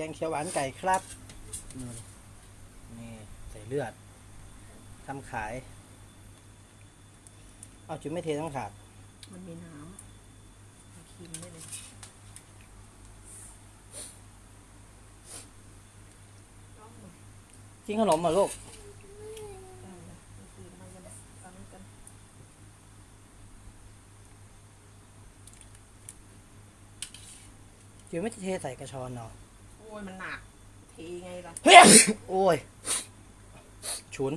แกงเขียวหวานไก่ครับนี่นี่ใส่เลือดทำขาย เอาจุดไม่เททั้งถาด มันมีน้ำเอาครีมได้เลยกินขนมเหรอลูกได้เลยเอาครีมมากันเลยฟังกันจุดไม่เทใส่กระชอนเนาะโอ้ยมันหนักเทไงล่ะโอ้ยฉุน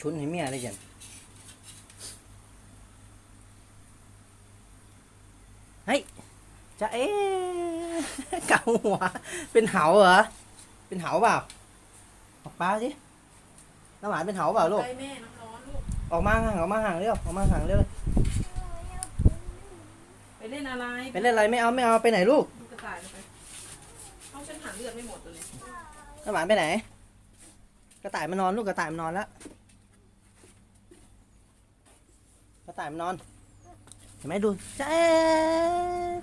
ฉุนให้เมียได้ยังเฮ้ยจะเอ๊ะเกาหัว เป็นเหาเหรอ เป็นเหาเปล่า ออกปลาสิน้ำหวานเป็นเหาเปล่าลูก ไปแม่น้ำร้อนลูก ออกมาห่างออกมาห่างเร็วออกมาห่างเร็ว ไปเล่นอะไร ไปเล่นอะไรไม่เอาไม่เอาไปไหนลูก ดูกระต่ายไป เอาฉันหาเลือดไม่หมดเลยน้ำหวานไปไหน กระต่ายมันนอนลูกกระต่ายมันนอนแล้วกระต่ายมันนอน เห็นไหมดูเจ้า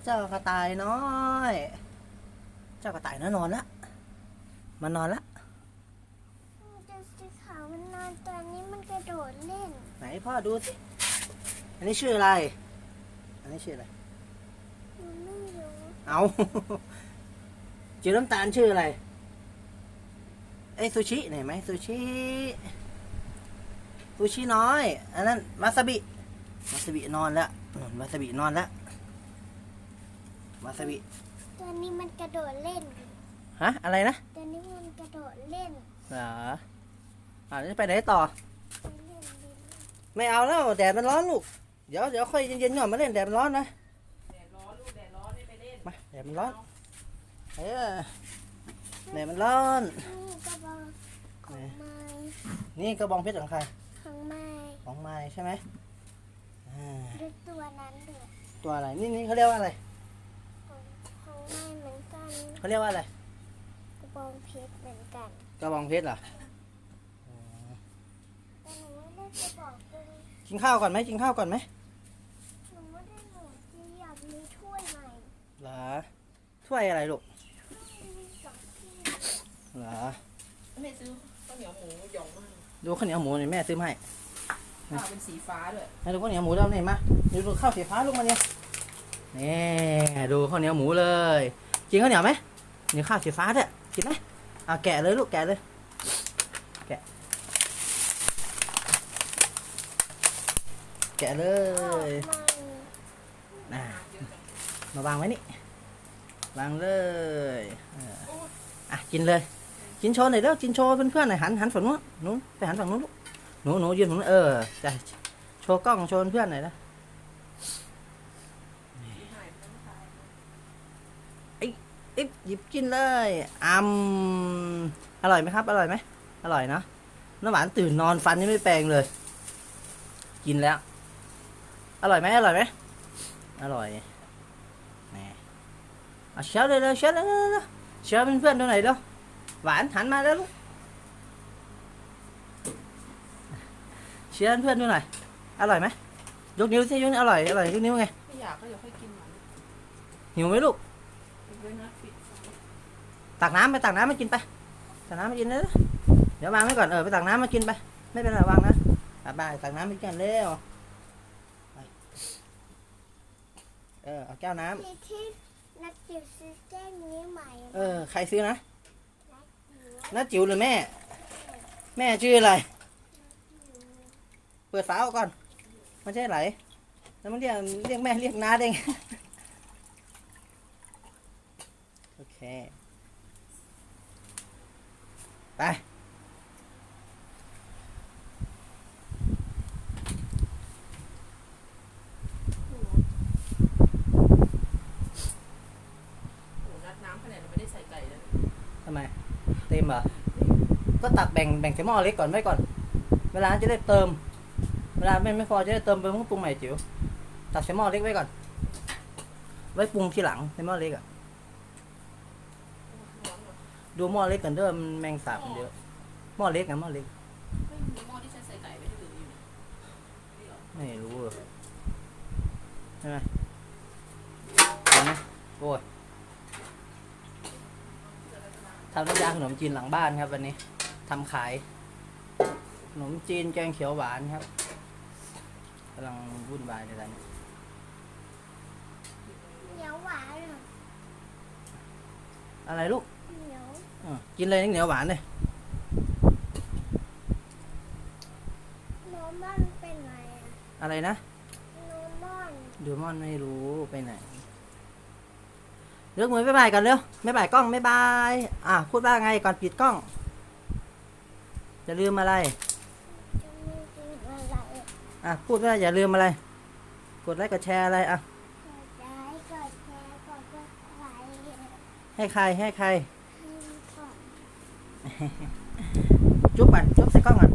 เจ้ากระต่ายน้อย เจ้ากระต่ายน้อยนอนละมันนอนละจะสีขาวมันนอนตัวนี้มันกระโดดเล่น ไหนพ่อดูสิอันนี้ชื่ออะไร อันนี้ชื่ออะไร มันไม่รู้ เอา จือน้ำตาลชื่ออะไร ไอ้ยซูชิเห็นไหมซูชิ ซูชิน้อย อันนั้นวาซาบิวาซาบินอนแล้วนู่นวาซาบินอนแล้ววาซาบิตัวนี้มันกระโดดเล่น ฮะ อะไรนะ ตัวนี้มันกระโดดเล่นเหรออ่าจะไปไหนต่อ ไปเล่นดินไม่เอาแล้วแดดมันร้อนลูก เดี๋ยวเดี๋ยวค่อยเย็นๆก่อนมาเล่นแดดมันร้อนนะ แดดร้อนลูกแดดร้อนไม่ไปเล่น มาแดดมันร้อน เออแดดมันร้อน นี่กระบอกของไม้นี่กระบองเพชรของใคร ของไม้ของไม้ใช่ไหมอ่าดูตัวนั้นด้วยตัวอะไร นี่นี่เขาเรียกว่าอะไร ของของไม้เหมือนกันเขาเรียกว่าอะไร กระบองเพชรเหมือนกันกระบองเพชรเหรอแต่หนูไม่ได้กระบอกตัวนี้กินข้าวก่อนไหมกินข้าวก่อนไหมหนูไม่ได้หนูที่อยากมีถ้วยใหม่เหรอถ้วยอะไรลูกมีสองที่ เหรอแม่ซื้อข้าวเหนียวหมูหยองมากดูข้าวเหนียวหมูนี่แม่ซื้อมาให้ข้าวเป็นสีฟ้าด้วยให้ดูข้าวเหนียวหมูแล้วนี่มาดูดูข้าวสีฟ้าลูกมาเนี่ยนี่ดูข้าวเหนียวหมูเลยกินข้าวเหนียวไหมนี่ข้าวสีฟ้าเนี่ยกินไหมเอาแกะเลยลูกแกะเลยแกะแกะเลออกยมาน่ะมาวางไว้นี่วางเลยเอออะกินเลย กินโชว์หน่อยเด้อกินโชว์เพื่อนๆหน่อยหันหันฝั่งนู้นนูไปหันฝั่งนู้นลูกหนูหนูยืนฝั่งนู้นเออใจะโชว์กล้องโชว์เพื่อนหน่อยนะเอ๊ะหยิบกินเลยอืมอร่อยไหมครับ อร่อยไหมอร่อยเนอะน้ำหวานตื่นนอนฟันยังไม่แปรงเลย กินแล้ว อร่อยไหมอร่อยไหมอร่อยแหมเอาเชียวเลยเลยเชียวเลยเลยเชียวเพื่อนๆดูหนเด้อ หวานหันมาแล้วลูกเชียวเพื่อนๆดูหน่อยอร่อยไหมยกนิ้วสิยกนิ้วอร่อยอร่อยยกนิ้วไงไม่อยากก็เดี๋ยวค่อยกินหมันหิวไหมลูกปิดไว้นะปิดตักน้ำไปตักน้ำมากินไปตักน้ำมากินเลยนะเดี๋ยววางไว้ก่อนเออไปตักน้ำมากินไป ไม่เป็นไรวางนะอะบายตักน้ำมากินเร็วไปเออเอาแก้วน้ำที่ที่นักจิ๋วซื้อแก้วนี้ใหม่เออใครซื้อนะ น้าจิ๋วหรือแม่ แม่ชื่ออะไร เปิดสาวก่อนไม่ใช่ไหลแล้วมันเรียกเรียกแม่เรียกน้าได้ไงโอเค ไป โอ้นัดน้ำขนาดเราไม่ได้ใส่ไก่เลย ทำไม มเหรอก็ตักแบ่งแบ่งใส่หม้อเล็กก่อนไว้ก่อน เวลาจะได้เติม เวลาไม่ไม่พอจะได้เติมไปมันปรุงใหม่จิ๋วตักใส่หม้อเล็กไว้ก่อน ไว้ปรุงทีหลังในหม้อเล็กอะดูหม้อเล็กกันเด้อมันแมงสาบมันเยอะหม้อเล็กนะหม้อเล็กไม่มีหม้เหลืออยู่นี่เหรอใช่ไหมอานะโอ้ย ทำน้ำยาขนมจีนหลังบ้านครับวันนี้ทำขาย ขนมจีนแกงเขียวหวานครับกำลังวุ่นวายในตอนนี้เหนียวหวานเหรออะไรลูกเหนียวอะกินเลยเหนียวหวานเลยโนมอนเป็นไงอะอะไรนะโนมอนดูมอนไม่รู้ไปไหน เลือกมือบ๊ายบายกันเร็วบ๊ายบายกล้องบ๊ายบาย อะพูดว่าไงก่อนปิดกล้องจะลืมอะไรจะมีจริงอะไร อะพูดว่าอย่าลืมอะไร กดไลค์กดแชร์อะไรอะกดไลค์กดแชร์กดซับสไครต์ให้ใครให้ใครให้ก่อนจุ๊บมัน